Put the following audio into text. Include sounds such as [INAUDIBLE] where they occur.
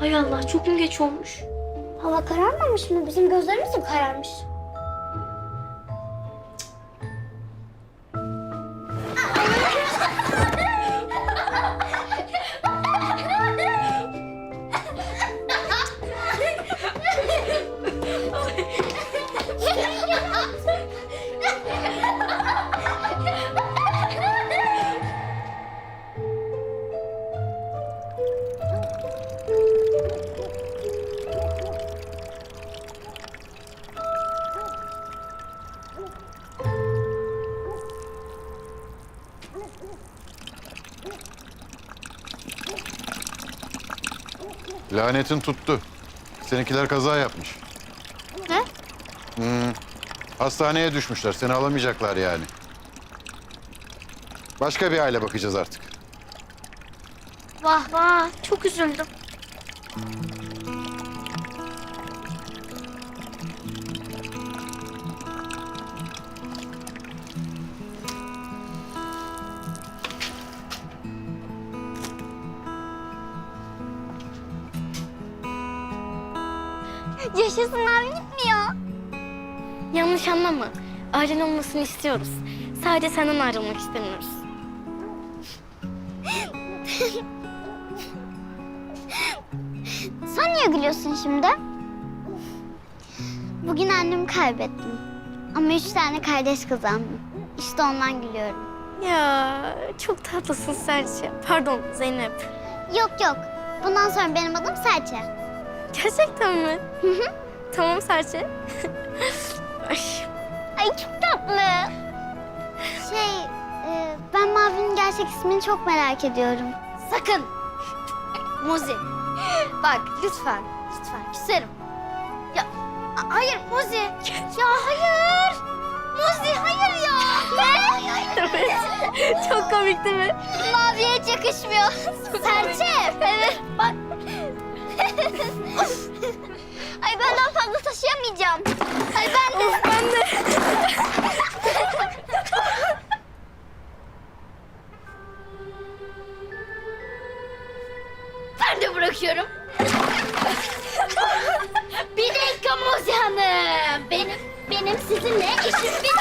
Hay Allah çok mu geç olmuş? Hava kararmamış mı? Bizim gözlerimiz mi kararmış? Lanetin tuttu. Seninkiler kaza yapmış. Ne? Hmm. Hastaneye düşmüşler. Seni alamayacaklar yani. Başka bir aile bakacağız artık. Vah vah çok üzüldüm. Yaşasın abi gitmiyor. Yanlış anlama. Ailen olmasını istiyoruz. Sadece senden ayrılmak istemiyoruz. Sen niye gülüyorsun şimdi? Bugün annemi kaybettim. Ama üç tane kardeş kazandım. İşte ondan gülüyorum. Ya çok tatlısın Serçe. Pardon Zeynep. Yok yok. Bundan sonra benim adım Serçe. Gerçekten mi? Hı hı. Tamam Serçe. Ay, Ay çok tatlı. Şey, e, ben Mavi'nin gerçek ismini çok merak ediyorum. Sakın. Muzi. Bak lütfen. Lütfen küserim. Ya a- hayır Muzi. Ya hayır. Muzi hayır ya. Ne? evet. çok komik değil mi? Mavi'ye hiç yakışmıyor. Serçe. Evet. Bak. [LAUGHS] Ay ben daha fazla taşıyamayacağım. Ay ben de. ben de. [LAUGHS] Ben de bırakıyorum. [LAUGHS] Bir dakika Muzi Hanım. Benim, benim sizinle işim bitmedi.